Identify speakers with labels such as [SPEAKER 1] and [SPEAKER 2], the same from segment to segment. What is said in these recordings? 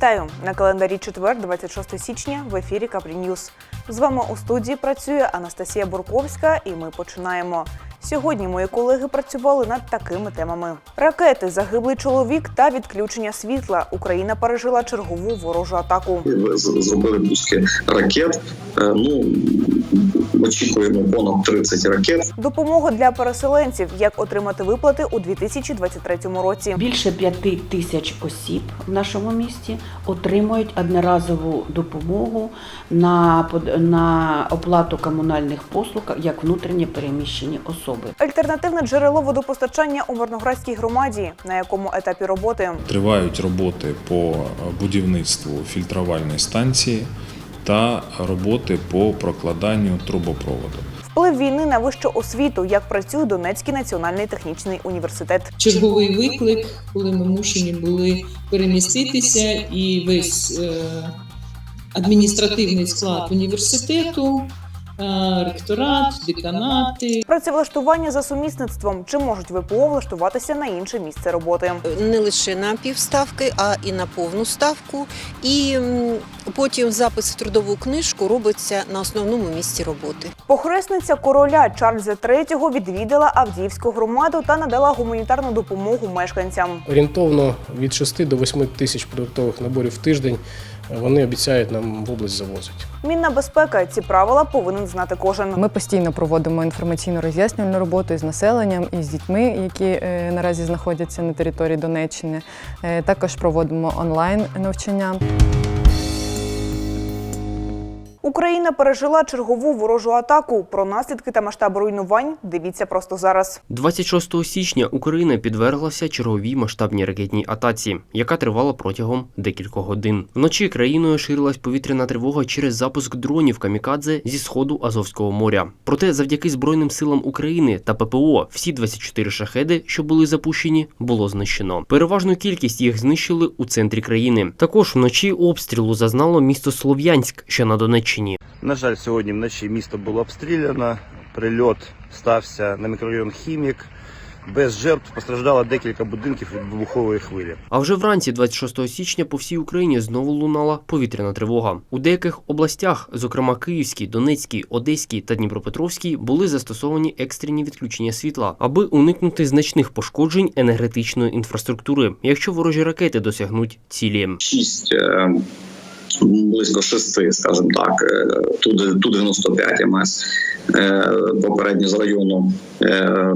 [SPEAKER 1] Вітаю на календарі четвер, 26 січня. В ефірі Капрі. З вами у студії працює Анастасія Бурковська, і ми починаємо. Сьогодні мої колеги працювали над такими темами: ракети, загиблий чоловік та відключення світла. Україна пережила чергову ворожу атаку.
[SPEAKER 2] з- зробили пуски ракет. Е, Ну очікуємо понад 30 ракет.
[SPEAKER 1] Допомога для переселенців, як отримати виплати у 2023 році.
[SPEAKER 3] Більше п'яти тисяч осіб в нашому місті отримують одноразову допомогу на, под- на оплату комунальних послуг як внутрішньо переміщені особи.
[SPEAKER 1] Альтернативне джерело водопостачання у Мирноградській громаді. На якому етапі роботи?
[SPEAKER 4] Тривають роботи по будівництву фільтрувальної станції та роботи по прокладанню трубопроводу.
[SPEAKER 1] Вплив війни на вищу освіту, як працює Донецький національний технічний університет.
[SPEAKER 5] черговий виклик, коли ми мушені були переміститися, і весь е, адміністративний склад університету, ректорат, деканати,
[SPEAKER 1] Працевлаштування за сумісництвом чи можуть ВПО влаштуватися на інше місце роботи.
[SPEAKER 6] не лише на півставки, а і на повну ставку. І потім запис в трудову книжку робиться на основному місці роботи.
[SPEAKER 1] Похресниця короля Чарльза III відвідала Авдіївську громаду та надала гуманітарну допомогу мешканцям.
[SPEAKER 7] Орієнтовно від 6 до 8 тисяч продуктових наборів в тиждень вони обіцяють нам в область завозити.
[SPEAKER 1] Мінна безпека ці правила повинен знати кожен.
[SPEAKER 8] Ми постійно проводимо інформаційно роз'яснювальну роботу із населенням і з дітьми, які е, наразі знаходяться на території Донеччини. Е, Також проводимо онлайн навчання.
[SPEAKER 1] Україна пережила чергову ворожу атаку. Про наслідки та масштаб руйнувань дивіться просто зараз.
[SPEAKER 9] 26 січня Україна підверглася черговій масштабній ракетній атаці, яка тривала протягом декількох годин. Вночі країною ширилась повітряна тривога через запуск дронів камікадзе зі сходу Азовського моря. Проте, завдяки Збройним силам України та ППО, всі 24 шахеди, що були запущені, було знищено. Переважну кількість їх знищили у центрі країни. Також вночі обстрілу зазнало місто Слов'янськ, що на Донеччині.
[SPEAKER 10] На жаль, сьогодні вночі місто було обстріляно. Прильот стався на мікрорайон Хімік. Без жертв постраждало декілька будинків від вибухової хвилі.
[SPEAKER 9] А вже вранці 26 січня по всій Україні знову лунала повітряна тривога. У деяких областях, зокрема Київській, Донецькій, Одеській та Дніпропетровській, були застосовані екстрені відключення світла, аби уникнути значних пошкоджень енергетичної інфраструктури, якщо ворожі ракети досягнуть цілі.
[SPEAKER 2] 6 е, близько 6, скажімо так, е, ту, ту 95 МС е, попередньо з району е,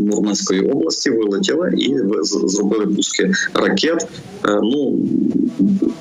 [SPEAKER 2] Мурманської області вилетіли і зробили пуски ракет. Ну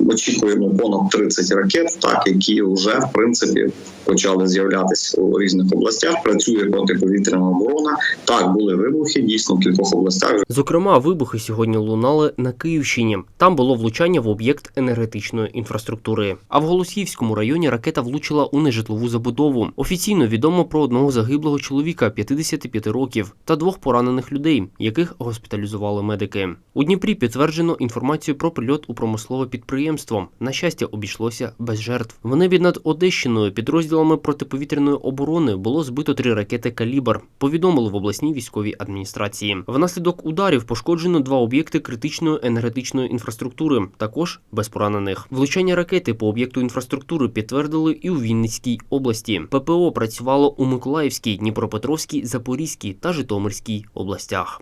[SPEAKER 2] очікуємо понад 30 ракет, так які вже в принципі почали з'являтися у різних областях. Працює протиповітряна оборона. Так були вибухи дійсно в кількох областях.
[SPEAKER 9] Зокрема, вибухи сьогодні лунали на Київщині. Там було влучання в об'єкт енергетичної інфраструктури. А в Голосіївському районі ракета влучила у нежитлову забудову. Офіційно відомо про одного загиблого чоловіка 55 років та двох поранених людей, яких госпіталізували медики. У Дніпрі підтверджено інформацію про прильот у промислове підприємство. На щастя, обійшлося без жертв. В небі над Одещиною підрозділами протиповітряної оборони було збито три ракети Калібр. Повідомили в обласній військовій адміністрації. Внаслідок ударів пошкоджено два об'єкти критичної енергетичної інфраструктури, також без поранених. Влучання ракети по об'єкту інфраструктури підтвердили і у Вінницькій області. ППО працювало у Миколаївській, Дніпропетровській, Запорізькій та Житомирській областях.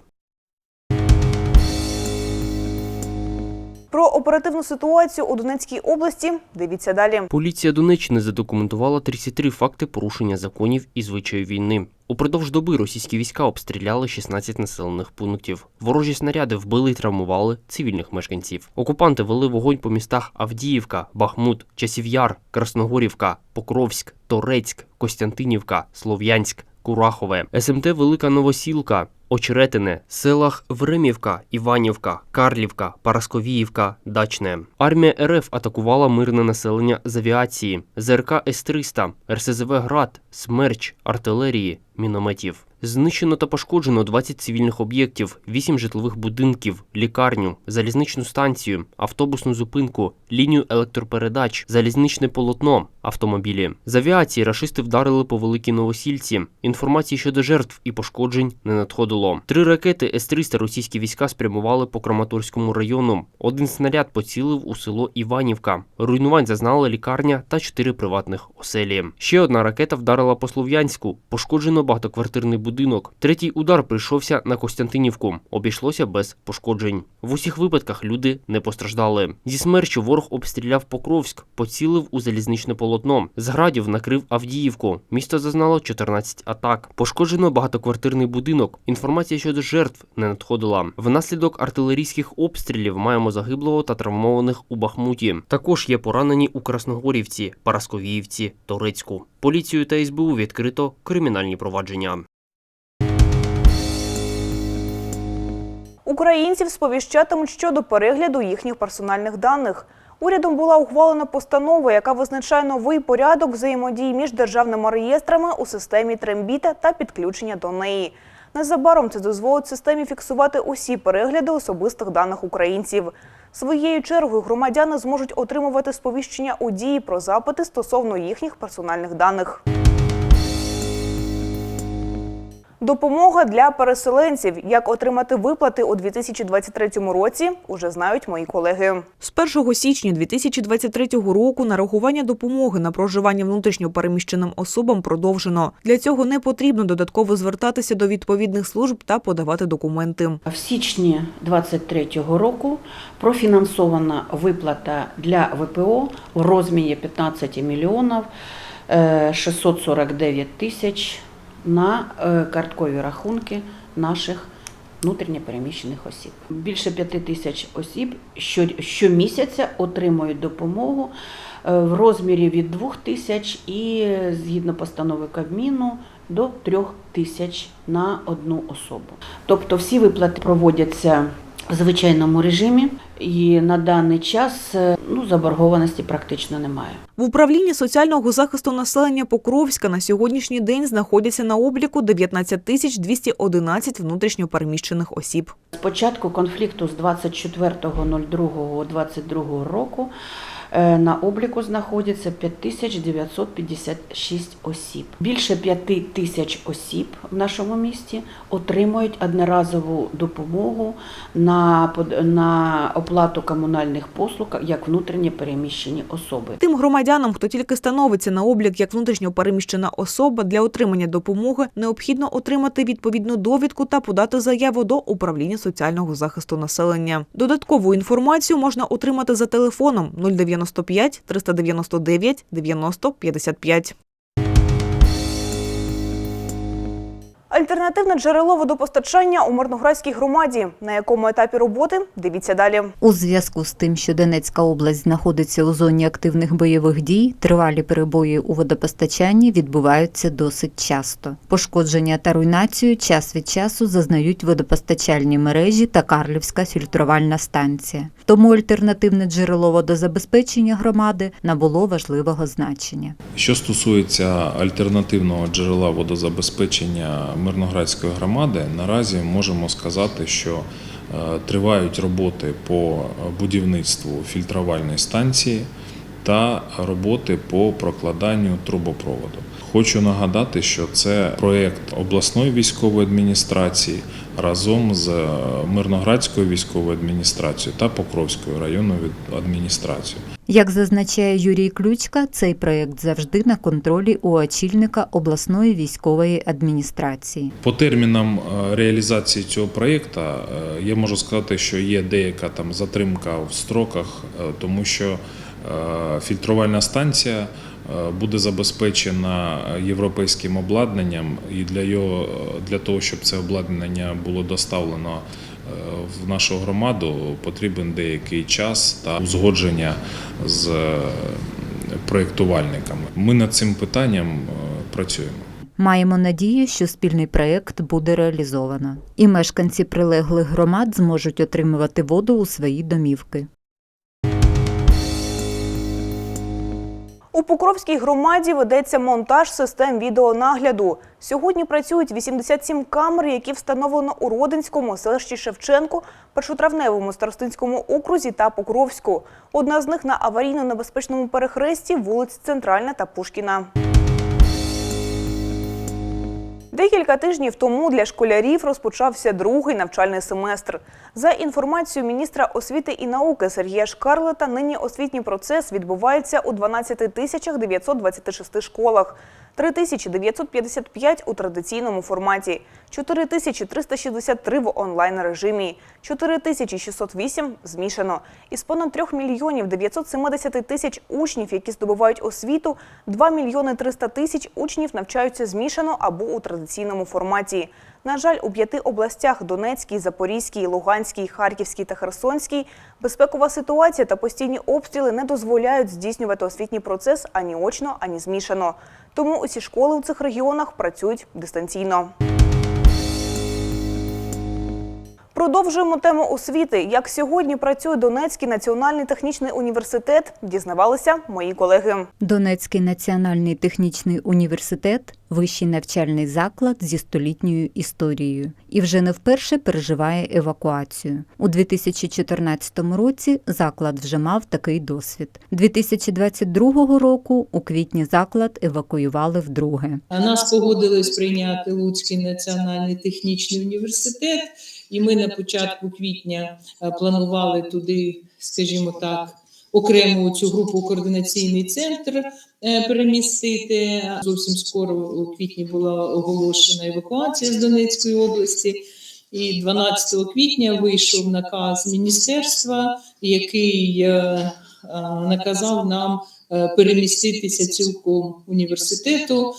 [SPEAKER 1] Про оперативну ситуацію у Донецькій області дивіться далі.
[SPEAKER 9] Поліція Донеччини задокументувала 33 факти порушення законів і звичаїв війни. Упродовж доби російські війська обстріляли 16 населених пунктів. Ворожі снаряди вбили і травмували цивільних мешканців. Окупанти вели вогонь по містах Авдіївка, Бахмут, Часів'яр, Красногорівка, Покровськ, Торецьк, Костянтинівка, Слов'янськ, Курахове, СМТ Велика Новосілка, Очеретине, селах Времівка, Іванівка, Карлівка, Парасковіївка, Дачне. Армія РФ атакувала мирне населення з авіації, ЗРК С-300, РСЗВ Град, Смерч, артилерії, мінометів. Знищено та пошкоджено 20 цивільних об'єктів, 8 житлових будинків, лікарню, залізничну станцію, автобусну зупинку, лінію електропередач, залізничне полотно, автомобілі. З авіації рашисти вдарили по великій новосільці. Інформації щодо жертв і пошкоджень не надходило. Три ракети С-300 російські війська спрямували по Краматорському району. Один снаряд поцілив у село Іванівка. Руйнувань зазнала лікарня та чотири приватних оселі. Ще одна ракета вдарила по Слов'янську. Пошкоджено багатоквартирний будинок. Третій удар прийшовся на Костянтинівку. Обійшлося без пошкоджень. В усіх випадках люди не постраждали. Зі смерчу ворог обстріляв Покровськ, поцілив у залізничне полотно. З градів накрив Авдіївку. Місто зазнало 14 атак. Пошкоджено багатоквартирний будинок. Інформація щодо жертв не надходила. Внаслідок артилерійських обстрілів маємо загиблого та травмованих у Бахмуті. Також є поранені у Красногорівці, Парасковіївці, Торецьку. Поліцію та СБУ відкрито кримінальні провадження.
[SPEAKER 1] Українців сповіщатимуть щодо перегляду їхніх персональних даних. Урядом була ухвалена постанова, яка визначає новий порядок взаємодії між державними реєстрами у системі Трембіта та підключення до неї. Незабаром це дозволить системі фіксувати усі перегляди особистих даних українців. Своєю чергою громадяни зможуть отримувати сповіщення у дії про запити стосовно їхніх персональних даних. Допомога для переселенців. Як отримати виплати у 2023 році, уже знають мої колеги. З 1 січня 2023 року нарахування допомоги на проживання внутрішньо переміщеним особам продовжено. Для цього не потрібно додатково звертатися до відповідних служб та подавати документи.
[SPEAKER 3] В січні 2023 року профінансована виплата для ВПО в розмірі 15 мільйонів е, 649 тисяч на е, карткові рахунки наших внутрішньопереміщених осіб. Більше п'яти тисяч осіб щомісяця отримують допомогу е, в розмірі від двох тисяч і згідно постанови Кабміну до трьох тисяч на одну особу. Тобто всі виплати проводяться в звичайному режимі, і на даний час е, ну, заборгованості практично немає.
[SPEAKER 1] В управлінні соціального захисту населення Покровська на сьогоднішній день знаходяться на обліку 19 тисяч 211 внутрішньопереміщених осіб.
[SPEAKER 3] З початку конфлікту з 24.02.22 року на обліку знаходиться 5956 осіб. Більше 5 тисяч осіб в нашому місті отримують одноразову допомогу на, на оплату комунальних послуг як внутрішньо переміщені особи.
[SPEAKER 1] Тим громадянам, хто тільки становиться на облік як внутрішньопереміщена особа, для отримання допомоги необхідно отримати відповідну довідку та подати заяву до управління соціального захисту населення. Додаткову інформацію можна отримати за телефоном 095 399 90 55. Альтернативне джерело водопостачання у Мирноградській громаді. На якому етапі роботи? Дивіться далі.
[SPEAKER 11] У зв'язку з тим, що Донецька область знаходиться у зоні активних бойових дій, тривалі перебої у водопостачанні відбуваються досить часто. Пошкодження та руйнацію час від часу зазнають водопостачальні мережі та Карлівська фільтрувальна станція. Тому альтернативне джерело водозабезпечення громади набуло важливого значення.
[SPEAKER 4] Що стосується альтернативного джерела водозабезпечення Мирноградської громади, наразі можемо сказати, що е, тривають роботи по будівництву фільтрувальної станції та роботи по прокладанню трубопроводу. Хочу нагадати, що це проєкт обласної військової адміністрації разом з е, Мирноградською військовою адміністрацією та Покровською районною адміністрацією.
[SPEAKER 11] Як зазначає Юрій Ключка, цей проєкт завжди на контролі у очільника обласної військової адміністрації.
[SPEAKER 4] По термінам е, реалізації цього проєкту е, я можу сказати, що є деяка там затримка в строках, е, тому що фільтрувальна станція буде забезпечена європейським обладнанням, і для його для того, щоб це обладнання було доставлено в нашу громаду, потрібен деякий час та узгодження з е, проєктувальниками. Ми над цим питанням е, працюємо.
[SPEAKER 11] Маємо надію, що спільний проєкт буде реалізовано, і мешканці прилеглих громад зможуть отримувати воду у свої домівки.
[SPEAKER 1] У Покровській громаді ведеться монтаж систем відеонагляду. Сьогодні працюють 87 камер, які встановлено у Родинському, селищі Шевченко, першотравневому старостинському окрузі та Покровську. Одна з них на аварійно-небезпечному перехресті вулиць Центральна та Пушкіна. Декілька тижнів тому для школярів розпочався другий навчальний семестр. За інформацією міністра освіти і науки Сергія Шкарлета, нині освітній процес відбувається у 12 тисячах 926 школах, 3955 у традиційному форматі, 4363 в онлайн режимі, 4608 змішано. Із понад 3 мільйонів 970 тисяч учнів, які здобувають освіту, 2 мільйони 300 тисяч учнів навчаються змішано або у традиційному форматі. На жаль, у п'яти областях Донецькій, Запорізькій, Луганській, Харківській та Херсонській безпекова ситуація та постійні обстріли не дозволяють здійснювати освітній процес ані очно, ані змішано. Тому усі школи у цих регіонах працюють дистанційно. Продовжуємо тему освіти. Як сьогодні працює Донецький національний технічний університет, дізнавалися мої колеги.
[SPEAKER 11] Донецький національний технічний університет вищий навчальний заклад зі столітньою історією і вже не вперше переживає евакуацію. У 2014 році заклад вже мав такий досвід. 2022 року у квітні заклад евакуювали вдруге.
[SPEAKER 5] А Нас погодились прийняти Луцький національний технічний університет, і ми на початку квітня е, планували туди, скажімо так, окрему цю групу координаційний центр е, перемістити. Зовсім скоро у квітні була оголошена евакуація з Донецької області. І 12 квітня вийшов наказ міністерства, який е, наказав нам переміститися цілком університету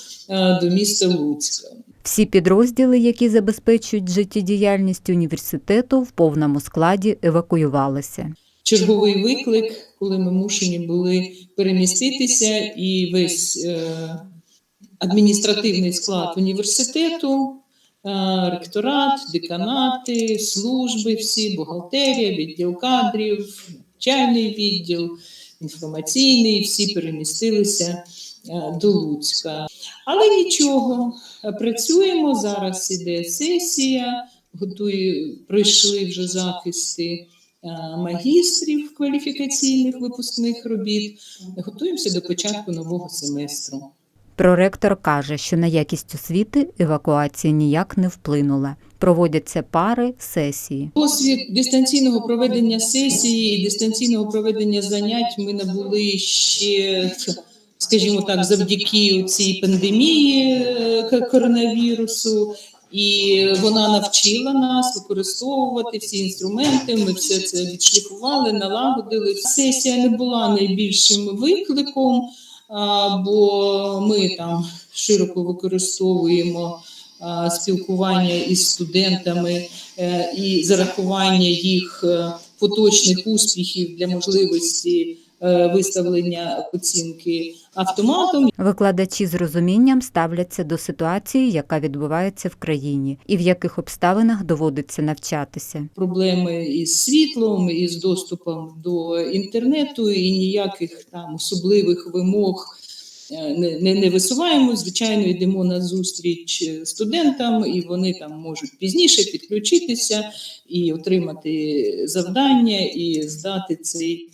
[SPEAKER 5] до міста Луцька.
[SPEAKER 11] Всі підрозділи, які забезпечують життєдіяльність університету, в повному складі евакуювалися.
[SPEAKER 5] Черговий виклик, коли ми мушені були переміститися, і весь е, адміністративний склад університету, е, ректорат, деканати, служби, всі, бухгалтерія, відділ кадрів, навчальний відділ, інформаційний, всі перемістилися е, до Луцька. Але нічого, працюємо. Зараз іде сесія, готує, пройшли вже захисти е, магістрів кваліфікаційних випускних робіт. Готуємося до початку нового семестру.
[SPEAKER 11] Проректор каже, що на якість освіти евакуація ніяк не вплинула. Проводяться пари, сесії.
[SPEAKER 5] Досвід дистанційного проведення сесії і дистанційного проведення занять ми набули ще, скажімо так, завдяки цій пандемії е, коронавірусу. І вона навчила нас використовувати всі інструменти. Ми все це відшліфували, налагодили. Сесія не була найбільшим викликом, бо ми там широко використовуємо спілкування із студентами е, і зарахування їх е, поточних успіхів для можливості виставлення оцінки автоматом.
[SPEAKER 11] Викладачі з розумінням ставляться до ситуації, яка відбувається в країні, і в яких обставинах доводиться навчатися.
[SPEAKER 5] Проблеми із світлом, із доступом до інтернету, і ніяких там особливих вимог. е, Не, не, не висуваємо, звичайно, йдемо на зустріч студентам, і вони там можуть пізніше підключитися і отримати завдання, і здати цей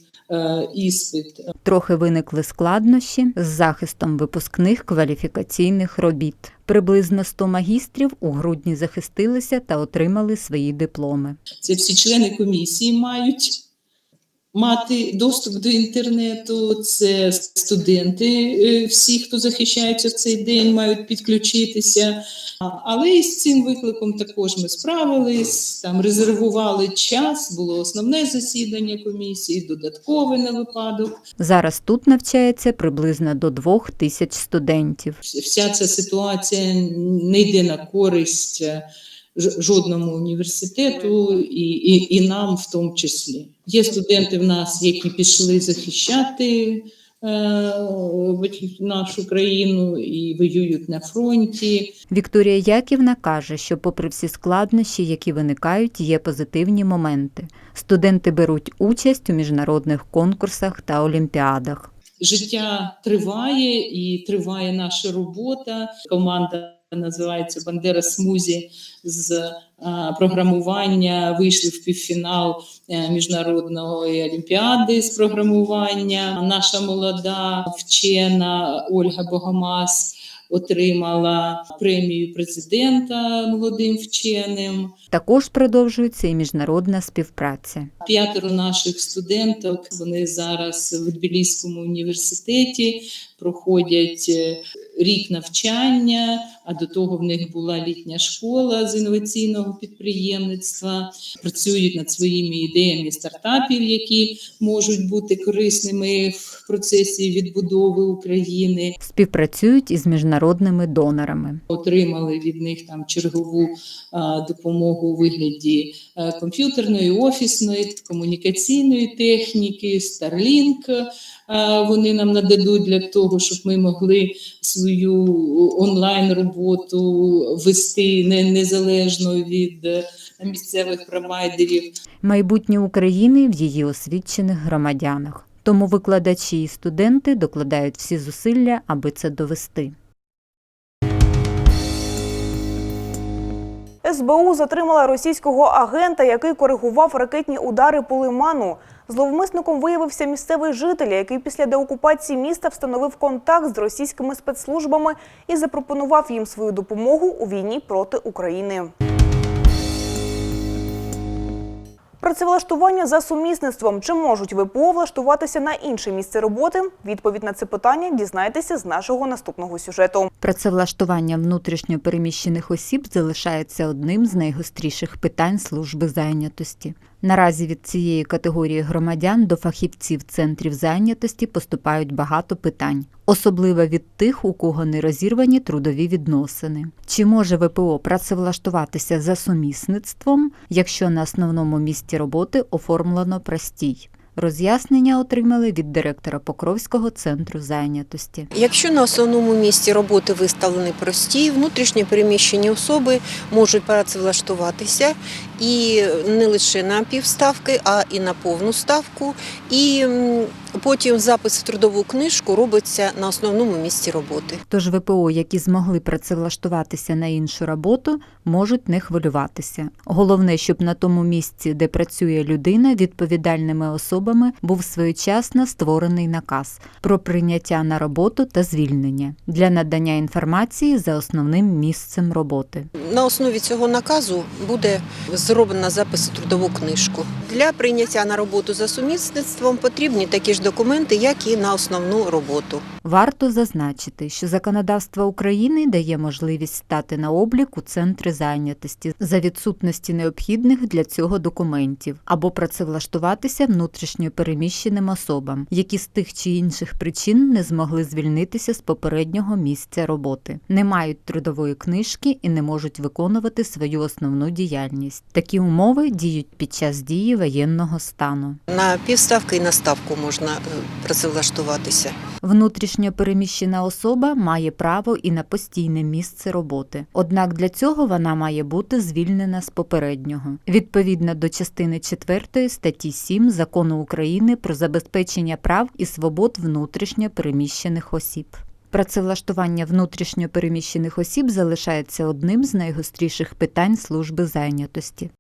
[SPEAKER 5] іспит.
[SPEAKER 11] Трохи виникли складнощі з захистом випускних кваліфікаційних робіт. Приблизно 100 магістрів у грудні захистилися та отримали свої дипломи.
[SPEAKER 5] Це всі члени комісії мають мати доступ до інтернету. Це студенти, е, всі, хто захищається в цей день, мають підключитися. Але із цим викликом також ми справились. Там резервували час. Було основне засідання комісії, додаткове на випадок.
[SPEAKER 11] Зараз тут навчається приблизно до двох тисяч студентів.
[SPEAKER 5] Вся ця ситуація не йде на користь е, жодному університету і, і, і нам в тому числі. Є студенти в нас, які пішли захищати е, нашу країну і воюють на фронті.
[SPEAKER 11] Вікторія Яківна каже, що, попри всі складнощі, які виникають, є позитивні моменти. Студенти беруть участь у міжнародних конкурсах та олімпіадах.
[SPEAKER 5] життя триває і триває наша робота. Команда називається Бандера Смузі з програмування. Вийшли в півфінал е, міжнародної олімпіади з програмування. Наша молода вчена Ольга Богомаз отримала премію президента молодим вченим.
[SPEAKER 11] Також продовжується і міжнародна співпраця.
[SPEAKER 5] П'ятеро наших студенток вони зараз в Тбіліському університеті проходять е, рік навчання. А до того в них була літня школа з інноваційного підприємництва. Працюють над своїми ідеями стартапів, які можуть бути корисними в процесі відбудови України.
[SPEAKER 11] Співпрацюють із міжнародними донорами.
[SPEAKER 5] Отримали від них там чергову допомогу у вигляді е, комп'ютерної, офісної, комунікаційної техніки, Starlink. е, Вони нам нададуть для того, щоб ми могли свою онлайн роботу вести не- незалежно від е, місцевих провайдерів.
[SPEAKER 11] Майбутнє України в її освічених громадянах. Тому викладачі і студенти докладають всі зусилля, аби це довести.
[SPEAKER 1] СБУ затримала російського агента, який коригував ракетні удари по лиману. Зловмисником виявився місцевий житель, який після деокупації міста встановив контакт з російськими спецслужбами і запропонував їм свою допомогу у війні проти України. Працевлаштування за сумісництвом. Чи можуть ВПО влаштуватися на інше місце роботи? Відповідь на це питання дізнайтеся з нашого наступного сюжету.
[SPEAKER 11] Працевлаштування внутрішньо переміщених осіб залишається одним з найгостріших питань служби зайнятості. Наразі від цієї категорії громадян до фахівців центрів зайнятості поступають багато питань, особливо від тих, у кого не розірвані трудові відносини. Чи може ВПО працевлаштуватися за сумісництвом, якщо на основному місці роботи оформлено простій? Роз'яснення отримали від директора Покровського центру зайнятості.
[SPEAKER 6] Якщо на основному місці роботи виставлені прості, внутрішньо переміщені особи можуть працевлаштуватися і не лише на півставки, а і на повну ставку. І потім запис в трудову книжку робиться на основному місці роботи.
[SPEAKER 11] Тож ВПО, які змогли працевлаштуватися на іншу роботу, можуть не хвилюватися. Головне, щоб на тому місці, де працює людина, відповідальними особами був своєчасно створений наказ про прийняття на роботу та звільнення для надання інформації за основним місцем роботи.
[SPEAKER 6] На основі цього наказу буде зроблена запис трудову книжку. Для прийняття на роботу за сумісництвом потрібні такі ж документи, як і на основну роботу.
[SPEAKER 11] Варто зазначити, що законодавство України дає можливість стати на облік у центри зайнятості за відсутності необхідних для цього документів або працевлаштуватися внутрішньо переміщеним особам, які з тих чи інших причин не змогли звільнитися з попереднього місця роботи, не мають трудової книжки і не можуть виконувати свою основну діяльність. Такі умови діють під час дії воєнного стану.
[SPEAKER 6] На півставки і на ставку можна е, працевлаштуватися.
[SPEAKER 11] Внутрішньо переміщена особа має право і на постійне місце роботи. Однак для цього вона має бути звільнена з попереднього. Відповідно до частини 4 статті 7 Закону України про забезпечення прав і свобод внутрішньо переміщених осіб. Працевлаштування внутрішньо переміщених осіб залишається одним з найгостріших питань служби зайнятості.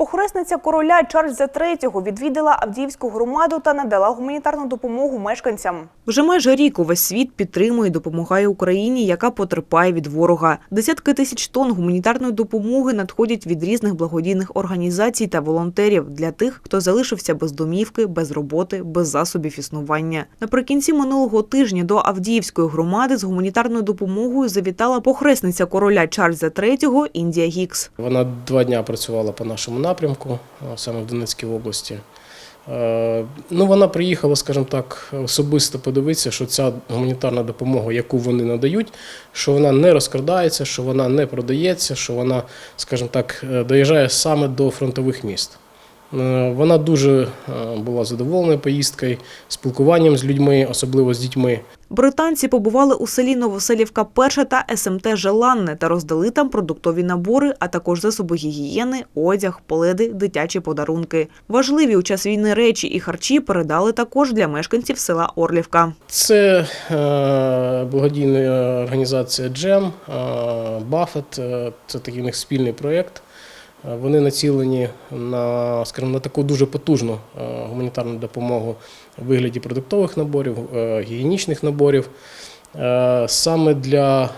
[SPEAKER 1] Похресниця короля Чарльза III відвідала Авдіївську громаду та надала гуманітарну допомогу мешканцям. Вже майже рік увесь світ підтримує і допомагає Україні, яка потерпає від ворога. Десятки тисяч тонн гуманітарної допомоги надходять від різних благодійних організацій та волонтерів для тих, хто залишився без домівки, без роботи, без засобів існування. Наприкінці минулого тижня до Авдіївської громади з гуманітарною допомогою завітала похресниця короля Чарльза III Індія Гікс.
[SPEAKER 7] Вона два дні працювала по нашому напрямку, а саме в Донецькій області. Е, Ну, вона приїхала, скажімо так, особисто подивитися, що ця гуманітарна допомога, яку вони надають, що вона не розкрадається, що вона не продається, що вона, скажімо так, е, доїжджає саме до фронтових міст. Е, Вона дуже е, була задоволена поїздкою, спілкуванням з людьми, особливо з дітьми.
[SPEAKER 1] Британці побували у селі Новоселівка Перша та СМТ Желанне та роздали там продуктові набори, а також засоби гігієни, одяг, пледи, дитячі подарунки. Важливі у час війни речі і харчі передали також для мешканців села Орлівка.
[SPEAKER 7] Це е, благодійна організація Джем, Баффет. е, Це такий у них спільний проєкт. Е, Вони націлені на, скажімо, на таку дуже потужну е, гуманітарну допомогу у вигляді продуктових наборів, е, гігієнічних наборів. Саме для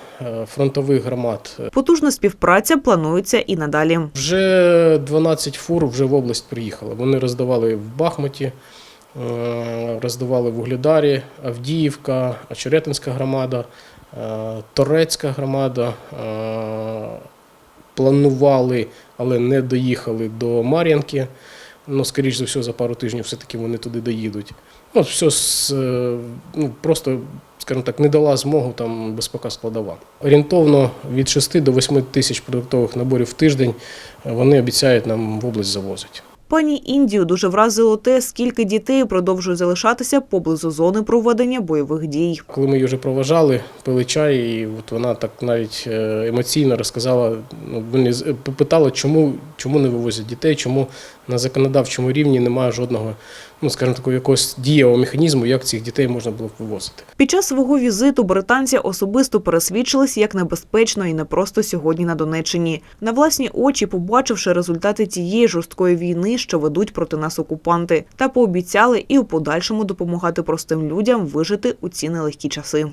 [SPEAKER 7] фронтових громад
[SPEAKER 1] Потужна співпраця планується і надалі.
[SPEAKER 7] вже 12 фур вже в область приїхали. Вони роздавали в Бахмуті, роздавали в Угледарі, Авдіївка, Очеретинська громада, Торецька громада. Планували, але не доїхали до Мар'янки. Ну, скоріш за все, за пару тижнів все-таки вони туди доїдуть. Ну, все з, е, ну, просто, скажімо так, не дала змогу там безпека складова. Орієнтовно від 6 до 8 тисяч продуктових наборів в тиждень е, вони обіцяють нам в область завозити.
[SPEAKER 1] Пані Індію дуже вразило те, скільки дітей продовжує залишатися поблизу зони проведення бойових дій.
[SPEAKER 7] Коли ми її вже проважали, пили чай, і от вона так навіть е, емоційно розказала, ну, з- питала, чому, чому не вивозять дітей, чому на законодавчому рівні немає жодного, ну скажімо такого якогось дієвого механізму, як цих дітей можна було б вивозити.
[SPEAKER 1] Під час свого візиту британці особисто пересвідчились, як небезпечно і непросто сьогодні на Донеччині. На власні очі, побачивши результати тієї жорсткої війни, що ведуть проти нас окупанти, та пообіцяли і у подальшому допомагати простим людям вижити у ці нелегкі часи.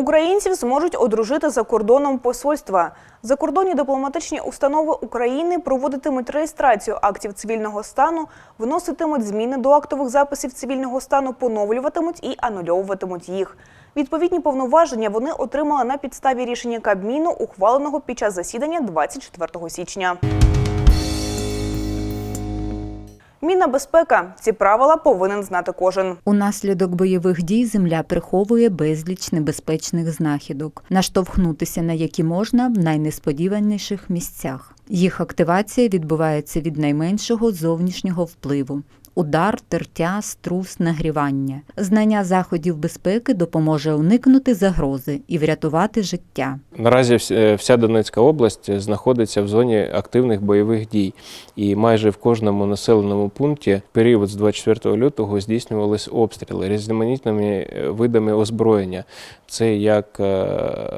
[SPEAKER 1] Українців зможуть одружити за кордоном посольства. Закордонні дипломатичні установи України проводитимуть реєстрацію актів цивільного стану, вноситимуть зміни до актових записів цивільного стану, поновлюватимуть і анульовуватимуть їх. Відповідні повноваження вони отримали на підставі рішення Кабміну, ухваленого під час засідання 24 січня. Мінна безпека. Ці правила повинен знати кожен.
[SPEAKER 11] Унаслідок бойових дій земля приховує безліч небезпечних знахідок, наштовхнутися на які можна в найнесподіваніших місцях. Їх активація відбувається від найменшого зовнішнього впливу. Удар, тертя, струс, нагрівання. Знання заходів безпеки допоможе уникнути загрози і врятувати життя.
[SPEAKER 12] Наразі е, вся Донецька область знаходиться в зоні активних бойових дій, і майже в кожному населеному пункті період з 24 лютого здійснювались обстріли різноманітними е, видами озброєння. Це як е,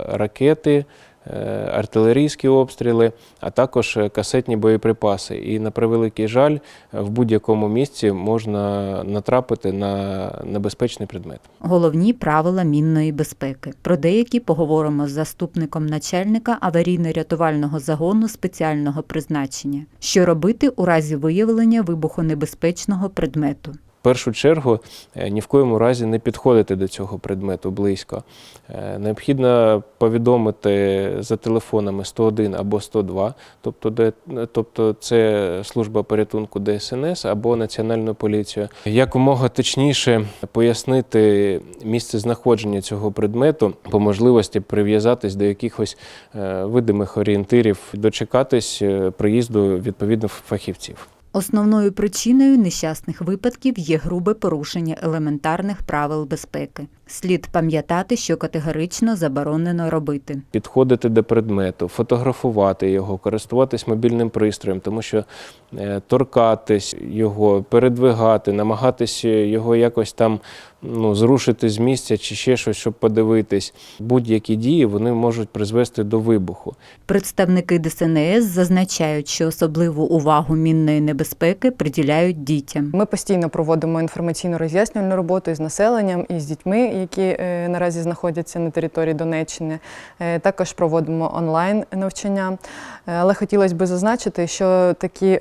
[SPEAKER 12] ракети. Е, Артилерійські обстріли, а також е, касетні боєприпаси. І на превеликий жаль, в будь-якому місці можна натрапити на небезпечний предмет.
[SPEAKER 11] Головні правила мінної безпеки. Про деякі поговоримо з заступником начальника аварійно-рятувального загону спеціального призначення. Що робити у разі виявлення вибухонебезпечного предмету?
[SPEAKER 12] Першу чергу е, ні в коєму разі не підходити до цього предмету близько. Е, Необхідно повідомити за телефонами 101 або 102, тобто, тобто це служба порятунку ДСНС або Національну поліцію. Якомога точніше пояснити місце знаходження цього предмету, по можливості прив'язатись до якихось е, видимих орієнтирів, дочекатись приїзду відповідних фахівців.
[SPEAKER 11] Основною причиною нещасних випадків є грубе порушення елементарних правил безпеки. Слід пам'ятати, що категорично заборонено робити.
[SPEAKER 12] підходити до предмету, фотографувати його, користуватись мобільним пристроєм, тому що е, торкатись його, передвигати, намагатись його якось там ну, зрушити з місця чи ще щось, щоб подивитись. Будь-які дії вони можуть призвести до вибуху.
[SPEAKER 11] Представники ДСНС зазначають, що особливу увагу мінної небезпеки приділяють дітям.
[SPEAKER 8] Ми постійно проводимо інформаційно роз'яснювальну роботу із населенням і з дітьми, які е, наразі знаходяться на території Донеччини. Е, Також проводимо онлайн навчання. Е, Але хотілося б зазначити, що такі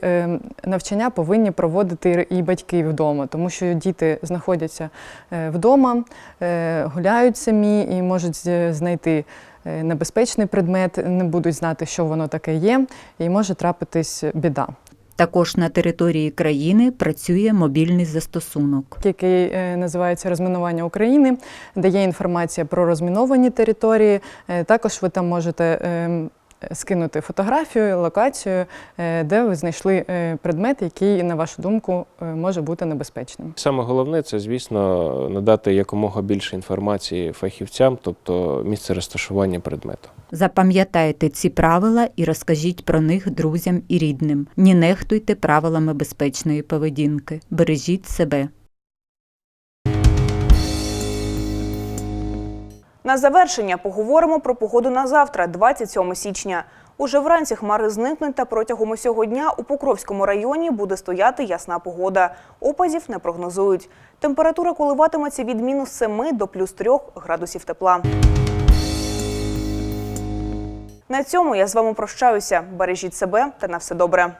[SPEAKER 8] навчання повинні проводити і батьки вдома, тому що діти знаходяться вдома, гуляють самі і можуть знайти. Небезпечний предмет, не будуть знати, що воно таке є, і може трапитись біда.
[SPEAKER 11] Також на території країни працює мобільний застосунок.
[SPEAKER 8] який е, називається Розмінування України, де є інформація про розміновані території. Е, Також ви там можете е, е, скинути фотографію, локацію, е, де ви знайшли е, предмет, який, на вашу думку, е, може бути небезпечним.
[SPEAKER 12] Саме головне це, звісно, надати якомога більше інформації фахівцям, тобто місце розташування предмету.
[SPEAKER 11] Запам'ятайте ці правила і розкажіть про них друзям і рідним. Не нехтуйте правилами безпечної поведінки. Бережіть себе.
[SPEAKER 1] На завершення поговоримо про погоду на завтра, 27 січня. Уже вранці хмари зникнуть та протягом усього дня у Покровському районі буде стояти ясна погода. Опадів не прогнозують. Температура коливатиметься від мінус 7 до плюс 3 градусів тепла. На цьому я з вами прощаюся. Бережіть себе та на все добре.